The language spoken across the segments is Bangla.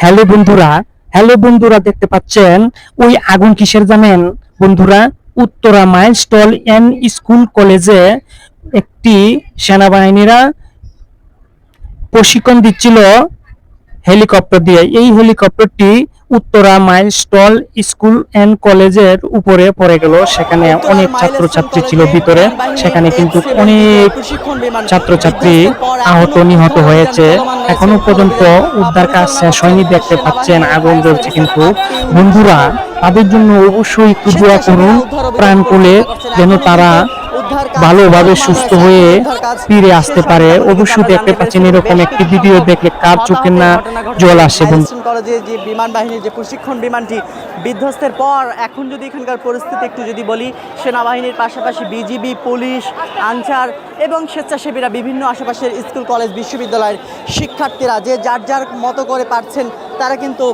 হ্যালো বন্ধুরা হ্যালো বন্ধুরা দেখতে পাচ্ছেন, ওই আগুন কিসের জানেন? বন্ধুরা, Uttara mile stall N school কলেজে একটি সেনাবাহিনীরা প্রশিক্ষণ দিচ্ছিল হেলিকপ্টার দিয়ে। এই হেলিকপ্টারটি উত্তরা মাইলস্টল স্কুল এন্ড কলেজের উপরে পড়ে গেল। সেখানে অনেক ছাত্রছাত্রী ছিল ভিতরে। সেখানে কিন্তু অনেক ছাত্রছাত্রী আহত নিহত হয়েছে। এখনও পর্যন্ত উদ্ধার কাজ শেষ হয়নি দেখতে পাচ্ছেন আগুন জ্বলছে কিন্তু। বন্ধুরা তাদের জন্য অবশ্যই একটু দোয়া করুন প্রাণ কোলে যেন তারা ভালোভাবে সুস্থ হয়ে ফিরে আসতে পারে। অবশ্যই দেখতে পাচ্ছেন এরকম একটি ভিডিও দেখলে কার চোখে না জল আসে। কলেজে যে বিমান বাহিনীর যে প্রশিক্ষণ বিমানটি বিধ্বস্তের পর এখন যদি এখানকার পরিস্থিতি একটু যদি বলি সেনাবাহিনীর পাশাপাশি বিজিবি পুলিশ আনসার এবং স্বেচ্ছাসেবীরা বিভিন্ন আশেপাশের স্কুল কলেজ বিশ্ববিদ্যালয়ের শিক্ষার্থীরা যে যার যার মতো করে পারছেন তারা কিন্তু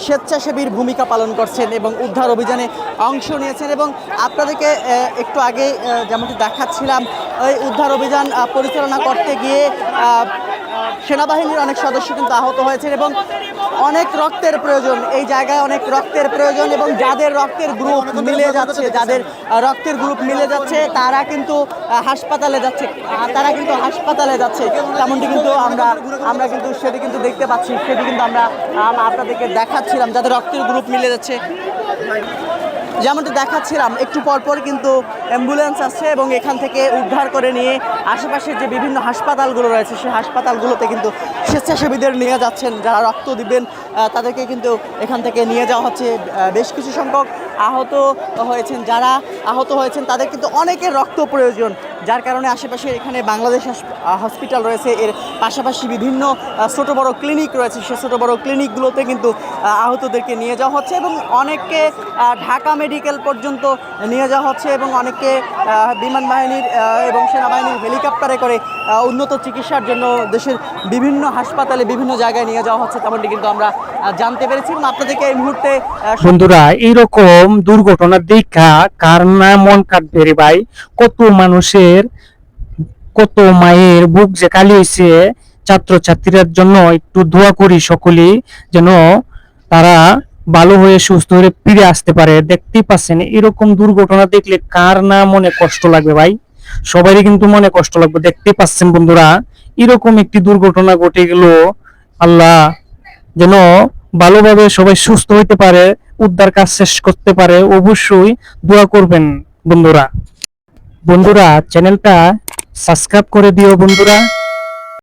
স্বেচ্ছাসেবীর ভূমিকা পালন করছেন এবং উদ্ধার অভিযানে অংশ নিয়েছেন এবং আপনাদেরকে একটু আগে যেমনটি দেখাচ্ছিলাম, ওই উদ্ধার অভিযান পরিচালনা করতে গিয়ে সেনাবাহিনীর অনেক সদস্য কিন্তু আহত হয়েছেন এবং অনেক রক্তের প্রয়োজন। এই জায়গায় অনেক রক্তের প্রয়োজন এবং যাদের রক্তের গ্রুপ মিলে যাচ্ছে, যাদের রক্তের গ্রুপ মিলে যাচ্ছে, তারা কিন্তু হাসপাতালে যাচ্ছে। তারা কিন্তু হাসপাতালে যাচ্ছে। তেমনটি কিন্তু আমরা আমরা কিন্তু সেটি কিন্তু দেখতে পাচ্ছি, সেটি কিন্তু আমরা আপনাদেরকে দেখাচ্ছিলাম, যাদের রক্তের গ্রুপ মিলে যাচ্ছে। যেমনটি দেখাচ্ছিলাম, একটু পরপর কিন্তু অ্যাম্বুলেন্স আসছে এবং এখান থেকে উদ্ধার করে নিয়ে আশেপাশের যে বিভিন্ন হাসপাতালগুলো রয়েছে, সেই হাসপাতালগুলোতে কিন্তু স্বেচ্ছাসেবীদের নিয়ে যাচ্ছেন। যারা রক্ত দিবেন তাদেরকে কিন্তু এখান থেকে নিয়ে যাওয়া হচ্ছে। বেশ কিছু সংখ্যক আহত হয়েছেন। যারা আহত হয়েছেন, তাদের কিন্তু অনেকের রক্ত প্রয়োজন। যার কারণে আশেপাশে এখানে বাংলাদেশ হাস- হসপিটাল রয়েছে। এর পাশাপাশি বিভিন্ন ছোট বড় ক্লিনিক রয়েছে। সে ছোটো বড় ক্লিনিকগুলোতে কিন্তু আহতদেরকে নিয়ে যাওয়া হচ্ছে এবং অনেককে ঢাকা মেডিকেল পর্যন্ত নিয়ে যাওয়া হচ্ছে এবং অনেককে আহ, বিমান বাহিনীর এবং সেনাবাহিনীর হেলিকপ্টারে করে উন্নত চিকিৎসার জন্য দেশের বিভিন্ন হাসপাতালে বিভিন্ন জায়গায় নিয়ে যাওয়া হচ্ছে তেমনটি কিন্তু আমরা জানতে পেরেছি। আপনাদেরকে এই মুহূর্তে বন্ধুরা এইরকম দুর্ঘটনা দেখা কার না মন কাটবে ভাই? কত মানুষের কত মায়ের বুক যে কালি হয়েছে ছাত্রছাত্রীদের জন্য একটু দোয়া করি সকলেই যেন তারা ভালো হয়ে সুস্থ হয়ে ফিরে আসতে পারে, দেখতেই পাচ্ছেন, এরকম দুর্ঘটনা দেখলে কার না মনে কষ্ট লাগবে ভাই? সবারই কিন্তু মনে কষ্ট লাগবে দেখতে পাচ্ছেন বন্ধুরা, এরকম একটি দুর্ঘটনা ঘটে গেল, আল্লাহ যেন ভালোভাবে সবাই সুস্থ হইতে পারে, উদ্ধার কাজ শেষ করতে পারে, অবশ্যই দোয়া করবেন বন্ধুরা। বন্ধুরা, চ্যানেলটা সাবস্ক্রাইব করে দিও বন্ধুরা।